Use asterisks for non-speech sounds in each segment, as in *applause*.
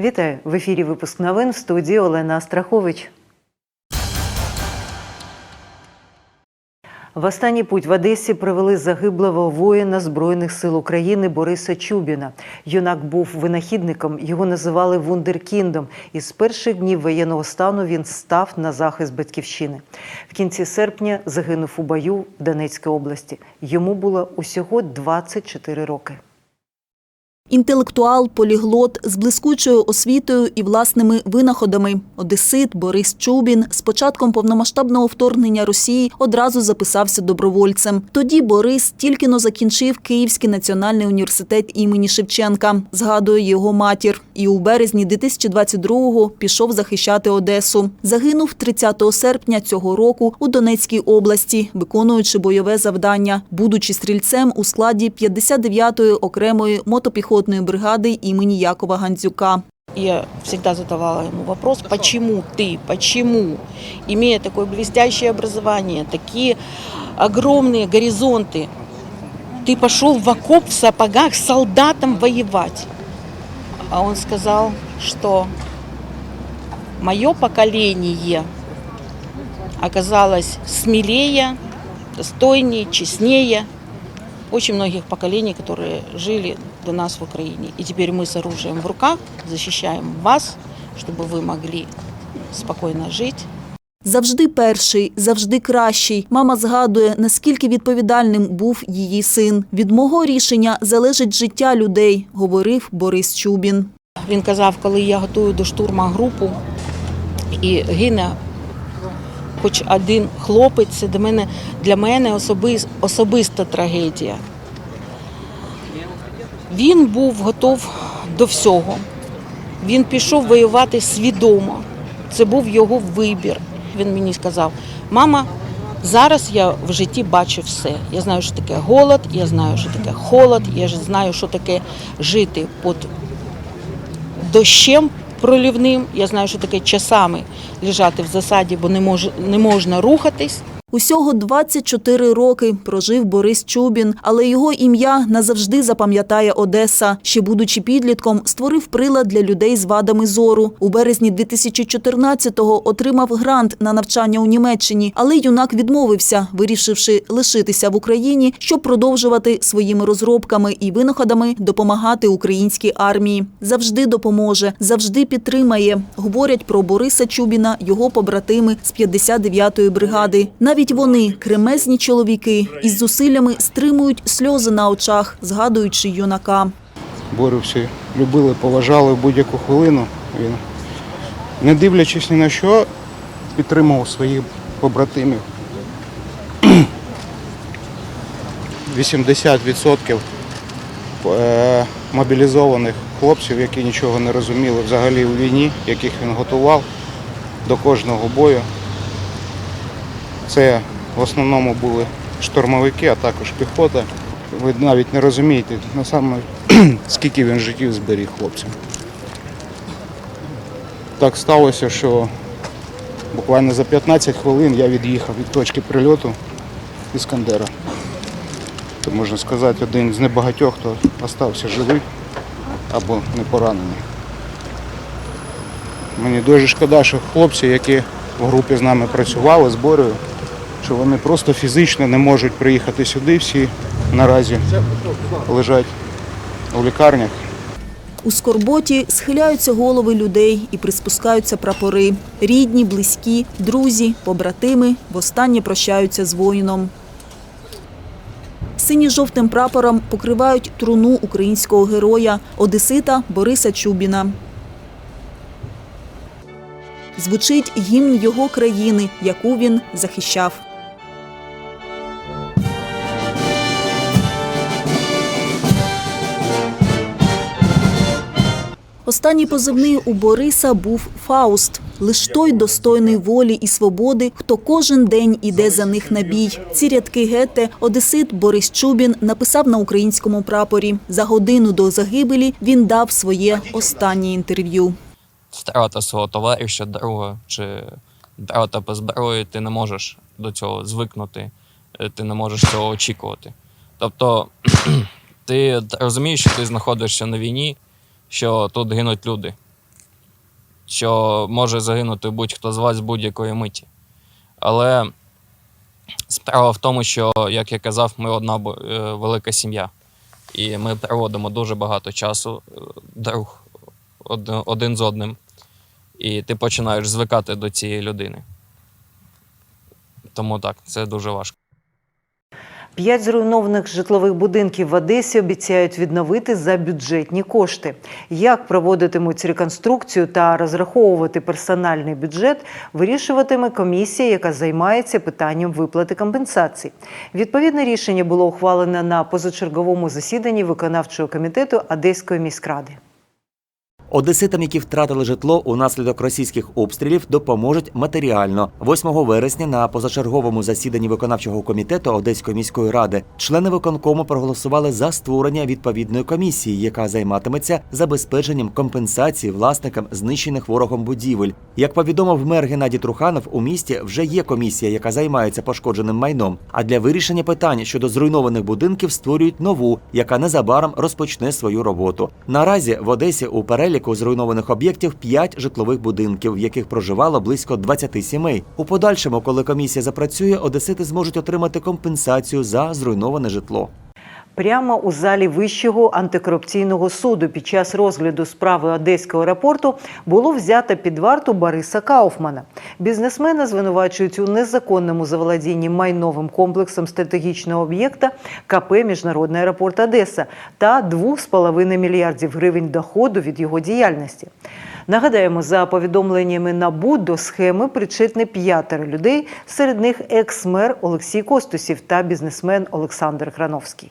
Вітаю в ефірі. Випуск новин в студії Олена Астрахович. В останній путь в Одесі привели загиблого воїна Збройних сил України Бориса Чубіна. Юнак був винахідником, його називали вундеркіндом. І з перших днів воєнного стану він став на захист батьківщини. В кінці серпня загинув у бою в Донецькій області. Йому було усього 24 роки. Інтелектуал, поліглот з блискучою освітою і власними винаходами. Одесит Борис Чубін з початком повномасштабного вторгнення Росії одразу записався добровольцем. Тоді Борис тільки но закінчив Київський національний університет імені Шевченка, згадує його матір. І у березні 2022-го пішов захищати Одесу. Загинув 30 серпня цього року у Донецькій області, виконуючи бойове завдання, будучи стрільцем у складі 59-ї окремої мотопіхотної бригади імені Якова Гандзюка. Я всегда задавала ему вопрос, почему ты, почему, имея такое блестящее образование, такие огромные горизонты, ты пошел в окоп в сапогах с солдатом воевать. А он сказал, что мое поколение оказалось смелее, достойнее, честнее очень многих поколений, которые жили до нас в Украине. И теперь мы с оружием в руках защищаем вас, чтобы вы могли спокойно жить. Завжди перший, завжди кращий. Мама згадує, наскільки відповідальним був її син. Від мого рішення залежить життя людей, говорив Борис Чубін. Він казав, коли я готую до штурма групу і гине хоч один хлопець, це для мене, для мене особис, особиста трагедія. Він був готов до всього. Він пішов воювати свідомо. Це був його вибір. Він мені сказав: мама, зараз я в житті бачу все. Я знаю, що таке голод, я знаю, що таке холод, я ж знаю, що таке жити під дощем проливним. Я знаю, що таке часами лежати в засаді, бо не можна рухатись. Усього 24 роки прожив Борис Чубін, але його ім'я назавжди запам'ятає Одеса. Ще будучи підлітком, створив прилад для людей з вадами зору. У березні 2014-го отримав грант на навчання у Німеччині, але юнак відмовився, вирішивши лишитися в Україні, щоб продовжувати своїми розробками і винаходами допомагати українській армії. Завжди допоможе, завжди підтримає. Говорять про Бориса Чубіна його побратими з 59-ї бригади. Навіть вони, кремезні чоловіки, із зусиллями стримують сльози на очах, згадуючи юнака. Борю всі любили, поважали в будь-яку хвилину. Він, не дивлячись ні на що, підтримував своїх побратимів. 80% е, мобілізованих хлопців, які нічого не розуміли взагалі у війні, яких він готував до кожного бою. Це в основному були штурмовики, а також піхота. Ви навіть не розумієте, на саме, *clears throat* скільки він життів зберіг хлопцям. Так сталося, що буквально за 15 хвилин я від'їхав від точки прильоту Іскандера. Це можна сказати, один з небагатьох, хто залишився живий або не поранений. Мені дуже шкода, що хлопці, які в групі з нами працювали, зборою, що вони просто фізично не можуть приїхати сюди. Всі наразі лежать у лікарнях. У скорботі схиляються голови людей і приспускаються прапори. Рідні, близькі, друзі, побратими востаннє прощаються з воїном. Сині-жовтим прапором покривають труну українського героя Одесита Бориса Чубіна. Звучить гімн його країни, яку він захищав. Останній позивний у Бориса був Фауст. Лиш той достойний волі і свободи, хто кожен день іде за них на бій. Ці рядки гете Одесит Борис Чубін написав на українському прапорі. За годину до загибелі він дав своє останнє інтерв'ю. втрата свого товариша, друга чи втрата по зброї, ти не можеш до цього звикнути, е, ти не можеш цього очікувати. Тобто *clears throat* ти розумієш, що ти знаходишся на війні, що тут гинуть люди. що може загинути будь-хто з вас будь-якої миті. Але справа в тому, що, як я казав, ми одна е, велика сім'я. І ми проводимо дуже багато часу е, друг один з одним. І ти починаєш звикати до цієї людини. Тому так, це дуже важко. П'ять зруйнованих житлових будинків в Одесі обіцяють відновити за бюджетні кошти. Як проводитимуть реконструкцію та розраховувати персональний бюджет, вирішуватиме комісія, яка займається питанням виплати компенсацій. Відповідне рішення було ухвалене на позачерговому засіданні виконавчого комітету Одеської міськради. Одеситам, які втратили житло унаслідок російських обстрілів, допоможуть матеріально. 8 вересня на позачерговому засіданні виконавчого комітету Одеської міської ради члени виконкому проголосували за створення відповідної комісії, яка займатиметься забезпеченням компенсації власникам знищених ворогом будівель. Як повідомив мер Геннадій Труханов, у місті вже є комісія, яка займається пошкодженим майном. А для вирішення питань щодо зруйнованих будинків створюють нову, яка незабаром розпочне свою роботу. Наразі в Одесі у переліку зруйнованих об'єктів 5 житлових будинків, в яких проживало близько 20 сімей. У подальшому, коли комісія запрацює, одесити зможуть отримати компенсацію за зруйноване житло. Прямо у залі Вищого антикорупційного суду під час розгляду справи Одеського аеропорту було взято під варту Бориса Кауфмана. Бізнесмена звинувачують у незаконному заволодінні майновим комплексом стратегічного об'єкта КП Міжнародний аеропорт Одеса та 2,5 мільярдів гривень доходу від його діяльності. Нагадаємо, за повідомленнями НАБУ до схеми причетні п'ятеро людей, серед них екс-мер Олексій Костусів та бізнесмен Олександр Грановський.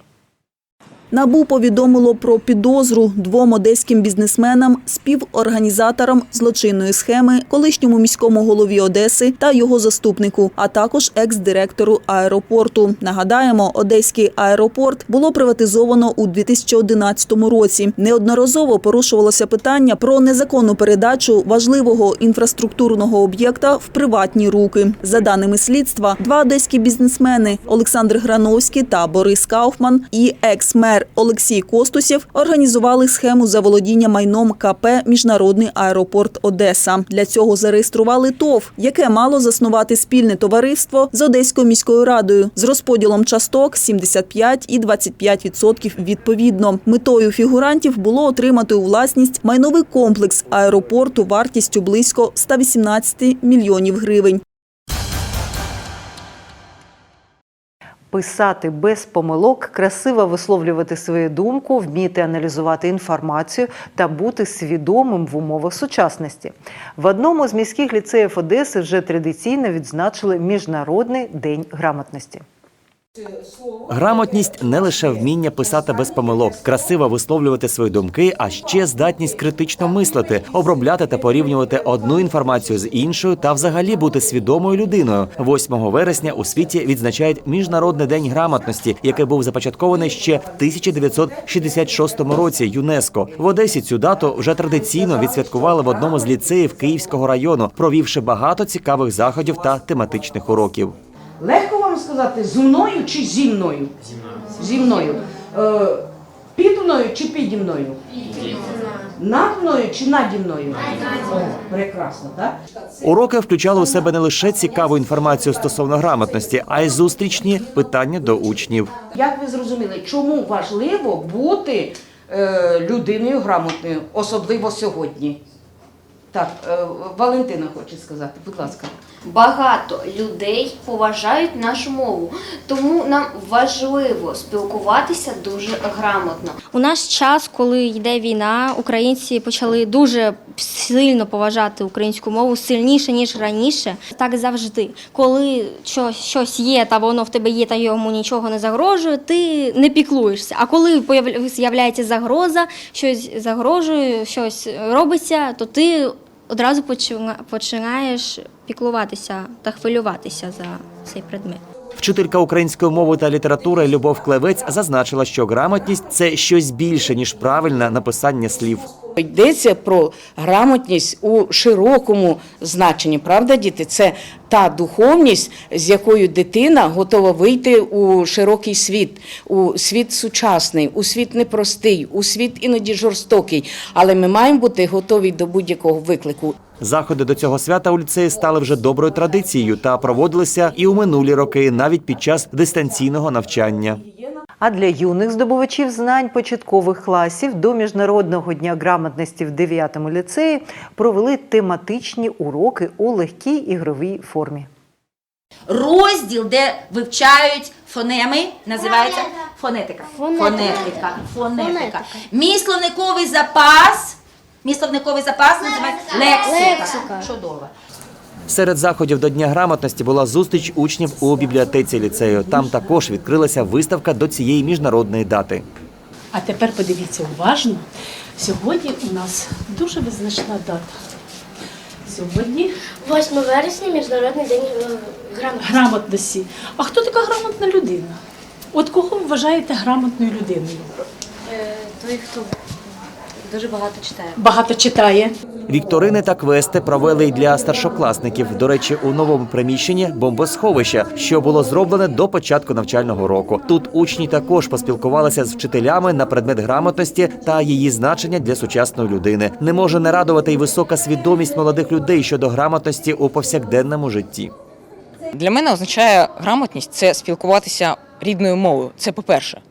НАБУ повідомило про підозру двом одеським бізнесменам, співорганізаторам злочинної схеми, колишньому міському голові Одеси та його заступнику, а також екс-директору аеропорту. Нагадаємо, одеський аеропорт було приватизовано у 2011 році. Неодноразово порушувалося питання про незаконну передачу важливого інфраструктурного об'єкта в приватні руки. За даними слідства, два одеські бізнесмени Олександр Грановський та Борис Кауфман і екс-мер Олексій Костусєв організували схему заволодіння майном КП Міжнародний аеропорт Одеса. Для цього зареєстрували ТОВ, яке мало заснувати спільне товариство з Одеською міською радою з розподілом часток 75 і 25% відповідно. Метою фігурантів було отримати у власність майновий комплекс аеропорту вартістю близько 118 мільйонів гривень. Писати без помилок, красиво висловлювати свою думку, вміти аналізувати інформацію та бути свідомим в умовах сучасності. В одному з міських ліцеїв Одеси вже традиційно відзначили Міжнародний день грамотності. Грамотність не лише вміння писати без помилок, красиво висловлювати свої думки, а ще здатність критично мислити, обробляти та порівнювати одну інформацію з іншою та взагалі бути свідомою людиною. 8 вересня у світі відзначають Міжнародний день грамотності, який був започаткований ще в 1966 році. ЮНЕСКО в Одесі цю дату вже традиційно відсвяткували в одному з ліцеїв Київського району, провівши багато цікавих заходів та тематичних уроків. Легко вам сказати, зі мною чи зі мною? Зі мною. Е, під мною чи піді мною? Над мною чи наді мною? О, прекрасно, так? Уроки включали у себе не лише цікаву інформацію стосовно грамотності, а й зустрічні питання до учнів. Як ви зрозуміли, чому важливо бути е, людиною грамотною, особливо сьогодні? Так, е, Валентина хоче сказати, будь ласка. Багато людей поважають нашу мову, тому нам важливо спілкуватися дуже грамотно. У наш час, коли йде війна, українці почали дуже сильно поважати українську мову сильніше ніж раніше. Так завжди, коли що- щось є, та воно в тебе є, та йому нічого не загрожує, ти не піклуєшся. А коли з'являється загроза, щось загрожує, щось робиться, то ти одразу почина- починаєш піклуватися та хвилюватися за цей предмет. Вчителька української мови та літератури Любов Клевець зазначила, що грамотність це щось більше ніж правильне написання слів. Йдеться про грамотність у широкому значенні, правда, діти? Це та духовність, з якою дитина готова вийти у широкий світ, у світ сучасний, у світ непростий, у світ іноді жорстокий. Але ми маємо бути готові до будь-якого виклику. Заходи до цього свята у ліцеї стали вже доброю традицією та проводилися і у минулі роки, навіть під час дистанційного навчання. А для юних здобувачів знань початкових класів до Міжнародного дня грамотності в 9-му ліцеї провели тематичні уроки у легкій ігровій формі. Розділ, де вивчають фонеми, називається фонетика. Фонетика. Фонетика. Мій словниковий запас. Мій словниковий запас називається лексика. Чудово. Серед заходів до Дня грамотності була зустріч учнів у бібліотеці ліцею. Там також відкрилася виставка до цієї міжнародної дати. А тепер подивіться уважно. Сьогодні у нас дуже визначна дата. Сьогодні 8 вересня Міжнародний день грамотності. грамотності. А хто така грамотна людина? От кого ви вважаєте грамотною людиною? Той, хто дуже багато читає. Багато читає. Вікторини та квести провели й для старшокласників. До речі, у новому приміщенні бомбосховища, що було зроблене до початку навчального року. Тут учні також поспілкувалися з вчителями на предмет грамотності та її значення для сучасної людини. Не може не радувати й висока свідомість молодих людей щодо грамотності у повсякденному житті. Для мене означає грамотність це спілкуватися рідною мовою. Це по-перше. Е,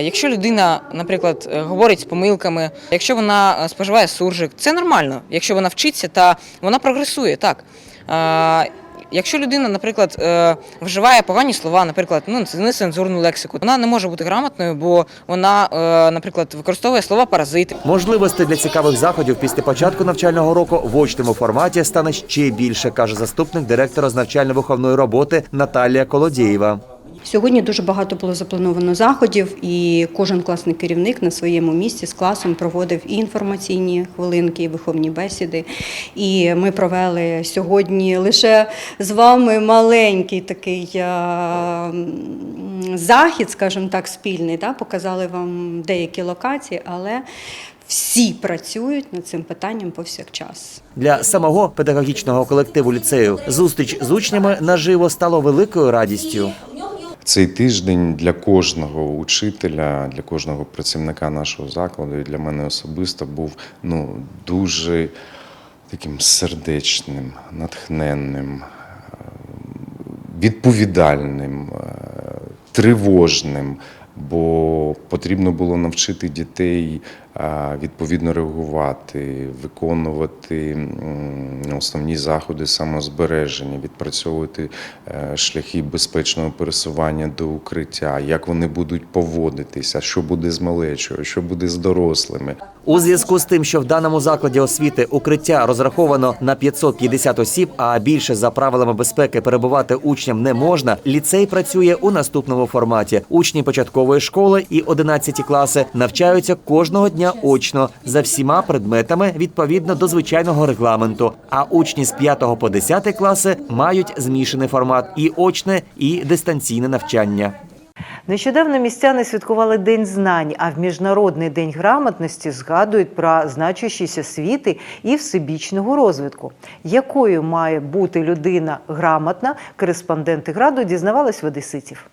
Якщо людина, наприклад, е, говорить з помилками, якщо вона е, споживає суржик, це нормально. Якщо вона вчиться, та вона прогресує, так. Е, Якщо людина, наприклад, е, вживає погані слова, наприклад, ну нецензурну лексику, вона не може бути грамотною, бо вона, е, наприклад, використовує слова паразити. Можливостей для цікавих заходів після початку навчального року в очному форматі стане ще більше, каже заступник директора з навчально-виховної роботи Наталія Колодєєва. Сьогодні дуже багато було заплановано заходів, і кожен класний керівник на своєму місці з класом проводив і інформаційні хвилинки, і виховні бесіди. І ми провели сьогодні лише з вами маленький такий е, захід, скажімо так, спільний. Да? Показали вам деякі локації, але всі працюють над цим питанням повсякчас. Для самого педагогічного колективу ліцею зустріч з учнями наживо стало великою радістю. Цей тиждень для кожного учителя, для кожного працівника нашого закладу і для мене особисто був ну, дуже таким сердечним, натхненним, е, відповідальним, е, тривожним, бо потрібно було навчити дітей відповідно реагувати, виконувати основні заходи самозбереження, відпрацьовувати е, шляхи безпечного пересування до укриття, як вони будуть поводитися, що буде з малечою, що буде з дорослими. У зв'язку з тим, що в даному закладі освіти укриття розраховано на 550 осіб, а більше за правилами безпеки перебувати учням не можна. Ліцей працює у наступному форматі. Учні початкової школи і 11 класи навчаються кожного дня очно за всіма предметами відповідно до звичайного регламенту. А учні з 5 по 10 класи мають змішаний формат і очне, і дистанційне навчання. Нещодавно містяни святкували День знань, а в Міжнародний день грамотності згадують про значущість освіти і всебічного розвитку. Якою має бути людина грамотна, кореспонденти граду дізнавались в одеситів.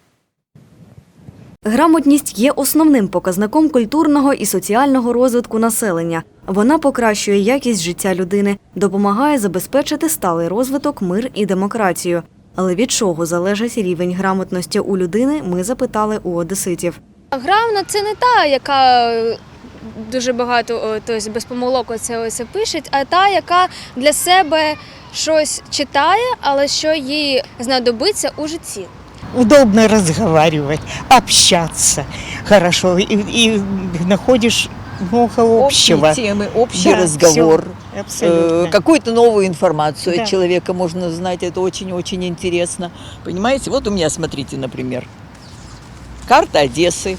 Грамотність є основним показником культурного і соціального розвитку населення. Вона покращує якість життя людини, допомагає забезпечити сталий розвиток, мир і демократію. Але від чого залежить рівень грамотності у людини, ми запитали у одеситів. Грамотна це не та, яка дуже багато тобто без помилок оце, оце пише, а та, яка для себе щось читає, але що їй знадобиться у житті. Удобно разговаривать, общаться хорошо, и, и находишь много общего. темы, общий Да, разговор, абсолютно. э, какую-то новую информацию Да. от человека можно знать, это очень-очень интересно. Понимаете, вот у меня, смотрите, например, карта Одессы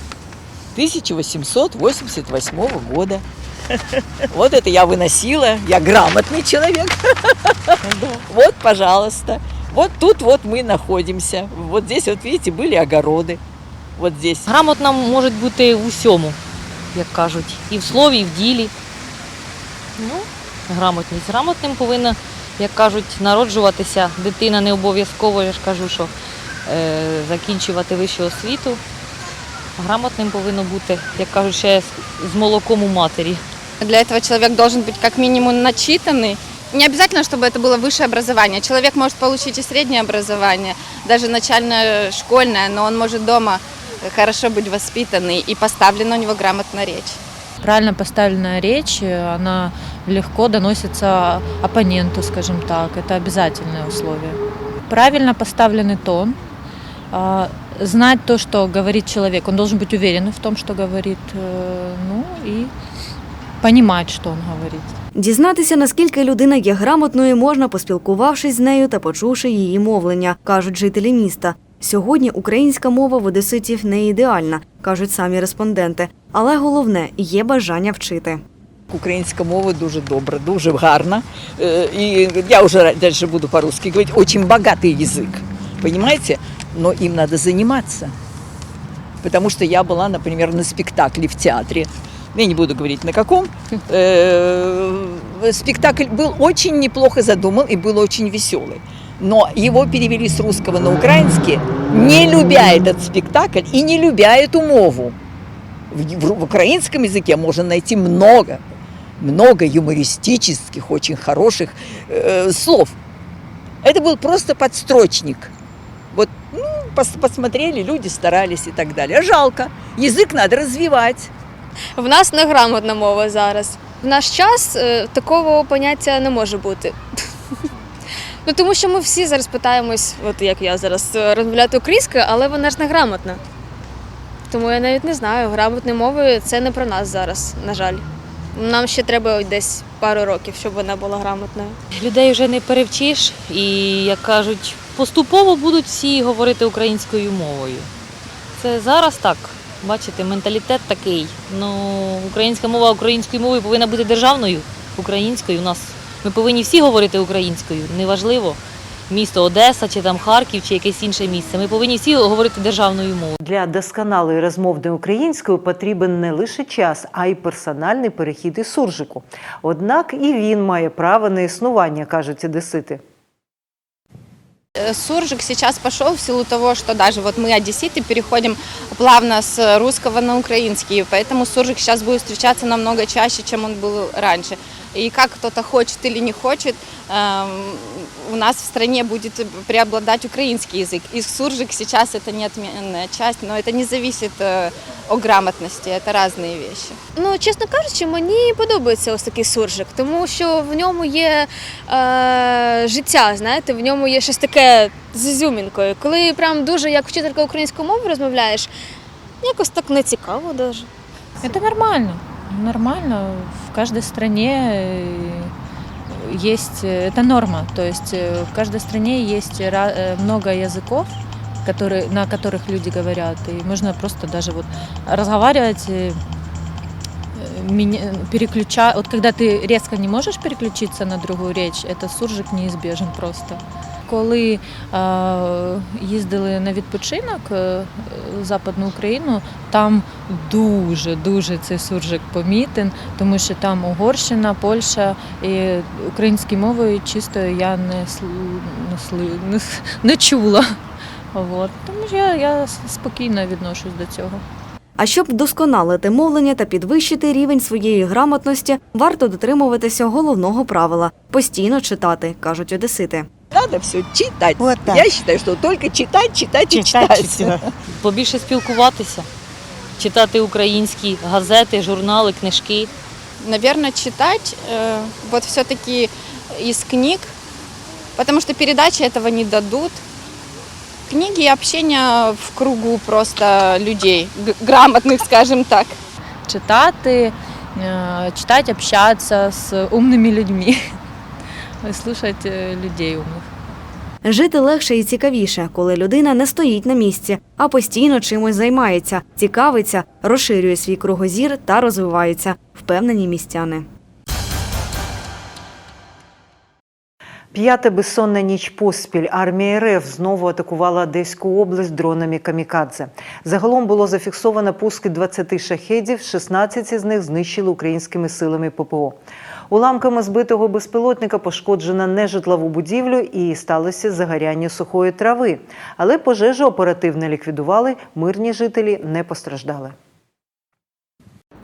1888 года. *laughs* Вот это я выносила, я грамотный человек. Вот, пожалуйста. Вот тут вот мы находимся. Вот здесь, вот видите, были огороды. Вот здесь. Грамотна може бути в усьому, як кажуть, і в слові, і в ділі. Ну, грамотність. Грамотним повинна, як кажуть, народжуватися. Дитина не обов'язково, я ж кажу, що е, закінчувати вищу освіту. Грамотним повинно бути, як кажуть, ще з, з молоком у матері. Для этого человек должен быть как минимум начитанный Не обязательно, чтобы это было высшее образование. Человек может получить и среднее образование, даже начальное школьное, но он может дома хорошо быть воспитанный и поставлена у него грамотная речь. Правильно поставленная речь, э, она легко доносится оппоненту, скажем так. Это обязательное условие. Правильно поставленный тон, а, знать то, что говорит человек. Он должен быть уверен в том, что говорит, э, ну и понимать, что он говорит. Дізнатися, наскільки людина є грамотною, можна поспілкувавшись з нею та почувши її мовлення, кажуть жителі міста. Сьогодні українська мова в одеситів не ідеальна, кажуть самі респонденти, але головне є бажання вчити. Українська мова дуже добра, дуже гарна. Е, І я вже далі буду по-русски говорити, дуже багатий язик. Понимаете? Но им надо заниматься. Потому что я была, например, на спектакле в театре. Я не буду говорить на каком. Э, Спектакль был очень неплохо задуман и был очень веселый. Но его перевели с русского на украинский, не любя этот спектакль и не любя эту мову. В, в- в украинском языке можно найти много, много юмористических, очень хороших э, слов. Это был просто подстрочник. Вот ну, пос- посмотрели, люди старались и так далее. Жалко. Язык надо развивать. В нас неграмотна мова зараз. В наш час е, такого поняття не може бути. *laughs* Ну тому що ми всі зараз питаємось, от як я зараз е, розмовляти українською, але вона ж не грамотна. Тому я навіть не знаю, грамотної мови це не про нас зараз, на жаль. Нам ще треба десь пару років, щоб вона була грамотною. Людей вже не перевчиш, і як кажуть, поступово будуть всі говорити українською мовою. Це зараз так. Бачите, менталітет такий. Ну, українська мова українською мовою повинна бути державною українською. У нас ми повинні всі говорити українською. Неважливо, місто Одеса, чи там Харків, чи якесь інше місце. Ми повинні всі говорити державною мовою. Для досконалої розмовної української потрібен не лише час, а й персональний перехід із суржику. Однак і він має право на існування, кажуть одесити. Э, Суржик сейчас пошел в силу того, что даже вот мы, одесситы, переходим плавно с русского на украинский, поэтому суржик сейчас будет встречаться намного чаще, чем он был раньше. И как кто-то хочет или не хочет, эм, у нас в стране будет преобладать украинский язык. И суржик сейчас это неотменная часть, но это не зависит э, о грамотности, это разные вещи. Ну, чесно кажучи, мені подобається ось такий суржик, тому що в ньому є е, життя, знаєте, в ньому є щось таке з ізюмінкою. Коли прям дуже як вчителька української мови розмовляєш, якось так не цікаво даже. Это нормально. Нормально. В каждой стране э, есть, э, это норма. То есть э, в каждой стране есть ра- э, много языков, которые, на которых люди говорят. И можно просто даже вот разговаривать, э, э, меня- переключа... Вот когда ты резко не можешь переключиться на другую речь, это суржик неизбежен просто. Коли е, їздили на відпочинок е, в Западну Україну, там дуже дуже цей суржик помітен, тому що там Угорщина, Польща і українською мовою чистою я не не, не, не чула. От. Тому я, я спокійно відношусь до цього. А щоб вдосконалити мовлення та підвищити рівень своєї грамотності, варто дотримуватися головного правила постійно читати, кажуть одесити. Надо все читать. Вот так. Я считаю, что только читать, читать и Читать, читать. читать. Побільше спілкуватися, читати українські газети, журнали, книжки. Наверное, читать э, вот все-таки из книг, потому что передачи этого не дадут. Книги и общение в кругу просто людей, г- грамотных, *laughs* скажем так. читати, е, читать, общаться з умними людьми, *laughs* і слухати е, людей умних. Жити легше і цікавіше, коли людина не стоїть на місці, а постійно чимось займається, цікавиться, розширює свій кругозір та розвивається, впевнені містяни. П'ята безсонна ніч поспіль армія РФ знову атакувала Одеську область дронами камікадзе. Загалом було зафіксовано пуски 20 шахедів, 16 з них знищили українськими силами ППО. Уламками збитого безпілотника пошкоджено нежитлову будівлю і сталося загоряння сухої трави. Але пожежу оперативно ліквідували, мирні жителі не постраждали.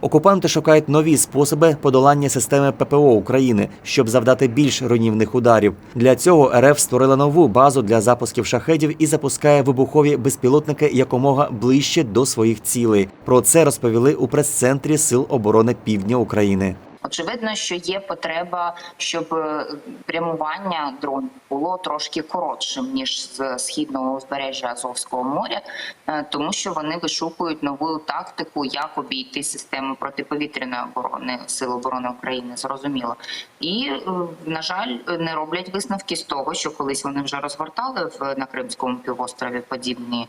Окупанти шукають нові способи подолання системи ППО України, щоб завдати більш руйнівних ударів. Для цього РФ створила нову базу для запусків шахедів і запускає вибухові безпілотники якомога ближче до своїх цілей. Про це розповіли у прес-центрі Сил оборони Півдня України. Очевидно, що є потреба, щоб е, прямування дронів було трошки коротшим ніж з східного узбережжя Азовського моря, е, тому що вони вишукують нову тактику, як обійти систему протиповітряної оборони Сил оборони України. Зрозуміло, і е, на жаль, не роблять висновки з того, що колись вони вже розгортали в на Кримському півострові подібні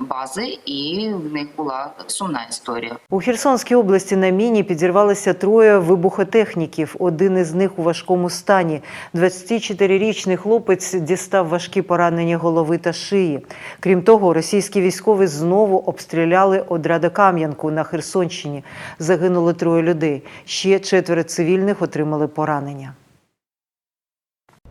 бази, і в них була сумна історія. У Херсонській області на міні підірвалися троє вибухотехніків. Один із них у важкому стані. 24-річний хлопець дістав важкі поранення голови та шиї. Крім того, російські військові знову обстріляли Одрадокам'янку на Херсонщині. Загинули троє людей. Ще четверо цивільних отримали поранення.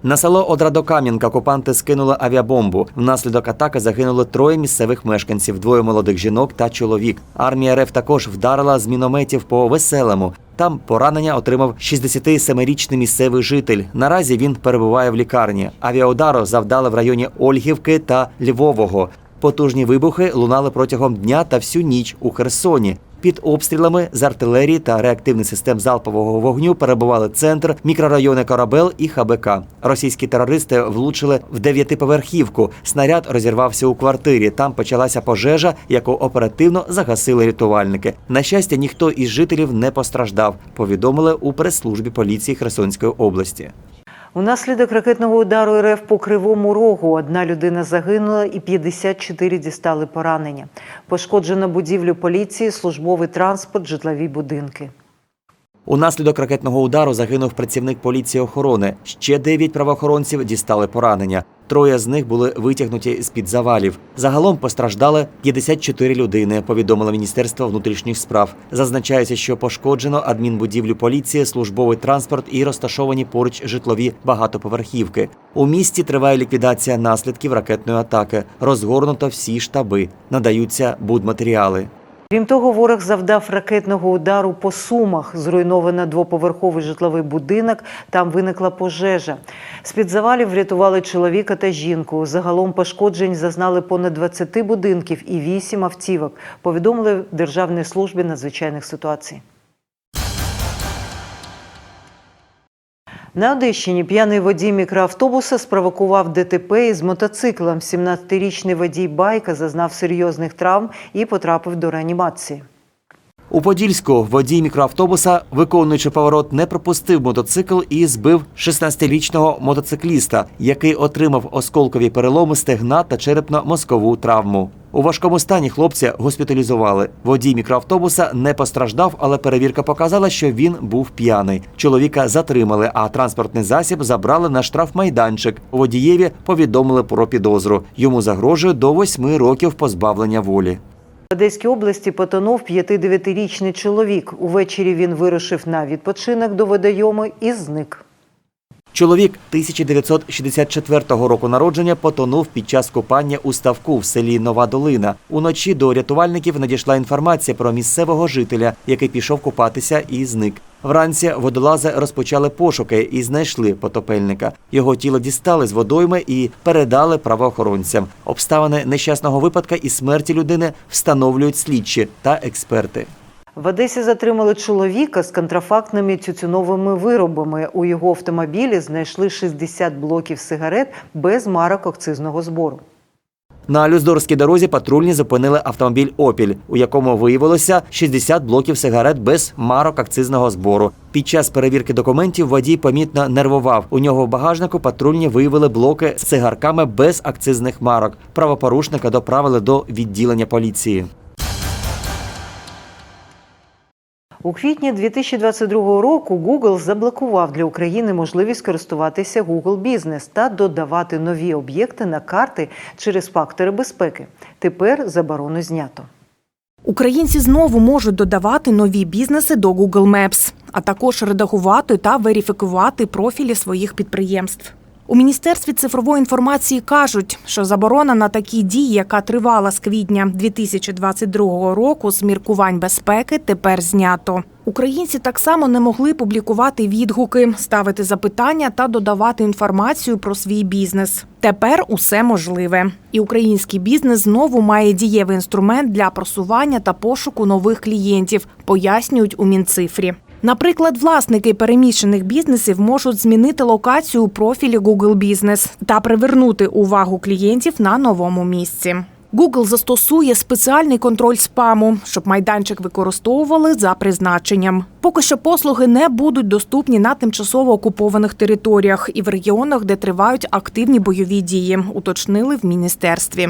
На село Одрадокам'янка окупанти скинули авіабомбу. Внаслідок атаки загинули троє місцевих мешканців, двоє молодих жінок та чоловік. Армія РФ також вдарила з мінометів по веселому. Там поранення отримав 67-річний місцевий житель. Наразі він перебуває в лікарні. Авіаудару завдали в районі Ольгівки та Львового. Потужні вибухи лунали протягом дня та всю ніч у Херсоні. Під обстрілами з артилерії та реактивних систем залпового вогню перебували центр, мікрорайони Корабел і ХБК. Російські терористи влучили в дев'ятиповерхівку. Снаряд розірвався у квартирі. Там почалася пожежа, яку оперативно загасили рятувальники. На щастя, ніхто із жителів не постраждав. Повідомили у прес-службі поліції Херсонської області. Унаслідок ракетного удару РФ по Кривому Рогу одна людина загинула і 54 дістали поранення. Пошкоджено будівлю поліції, службовий транспорт, житлові будинки. Унаслідок ракетного удару загинув працівник поліції охорони. Ще дев'ять правоохоронців дістали поранення. Троє з них були витягнуті з під завалів. Загалом постраждали 54 людини. Повідомило Міністерство внутрішніх справ. Зазначається, що пошкоджено адмінбудівлю поліції, службовий транспорт і розташовані поруч житлові багатоповерхівки. У місті триває ліквідація наслідків ракетної атаки. Розгорнуто всі штаби. Надаються будматеріали. Крім того, ворог завдав ракетного удару по Сумах. Зруйновано двоповерховий житловий будинок. Там виникла пожежа. З-під завалів врятували чоловіка та жінку. Загалом пошкоджень зазнали понад 20 будинків і 8 автівок. Повідомили в Державній службі надзвичайних ситуацій. На Одещині п'яний водій мікроавтобуса спровокував ДТП із мотоциклом. 17-річний водій байка зазнав серйозних травм і потрапив до реанімації. У Подільську водій мікроавтобуса, виконуючи поворот, не пропустив мотоцикл і збив 16-річного мотоцикліста, який отримав осколкові переломи стегна та черепно-мозкову травму. У важкому стані хлопця госпіталізували. Водій мікроавтобуса не постраждав, але перевірка показала, що він був п'яний. Чоловіка затримали, а транспортний засіб забрали на штрафмайданчик. Водієві повідомили про підозру. Йому загрожує до восьми років позбавлення волі. В Одеській області потонув 5-9-річний чоловік. Увечері він вирушив на відпочинок до водойому і зник. Чоловік 1964 року народження потонув під час купання у ставку в селі Нова Долина. Уночі до рятувальників надійшла інформація про місцевого жителя, який пішов купатися і зник. Вранці водолази розпочали пошуки і знайшли потопельника. Його тіло дістали з водойми і передали правоохоронцям. Обставини нещасного випадка і смерті людини встановлюють слідчі та експерти. В Одесі затримали чоловіка з контрафактними тютюновими виробами. У його автомобілі знайшли 60 блоків сигарет без марок акцизного збору. На Люздорській дорозі патрульні зупинили автомобіль Опіль, у якому виявилося 60 блоків сигарет без марок акцизного збору. Під час перевірки документів водій помітно нервував. У нього в багажнику патрульні виявили блоки з цигарками без акцизних марок. Правопорушника доправили до відділення поліції. У квітні 2022 року Google заблокував для України можливість користуватися Google Business та додавати нові об'єкти на карти через фактори безпеки. Тепер заборону знято. Українці знову можуть додавати нові бізнеси до Google Maps, а також редагувати та верифікувати профілі своїх підприємств. У міністерстві цифрової інформації кажуть, що заборона на такі дії, яка тривала з квітня 2022 року, з міркувань безпеки тепер знято. Українці так само не могли публікувати відгуки, ставити запитання та додавати інформацію про свій бізнес. Тепер усе можливе, і український бізнес знову має дієвий інструмент для просування та пошуку нових клієнтів, пояснюють у Мінцифрі. Наприклад, власники переміщених бізнесів можуть змінити локацію у профілі Google Business та привернути увагу клієнтів на новому місці. Google застосує спеціальний контроль спаму, щоб майданчик використовували за призначенням. Поки що послуги не будуть доступні на тимчасово окупованих територіях і в регіонах, де тривають активні бойові дії, уточнили в міністерстві.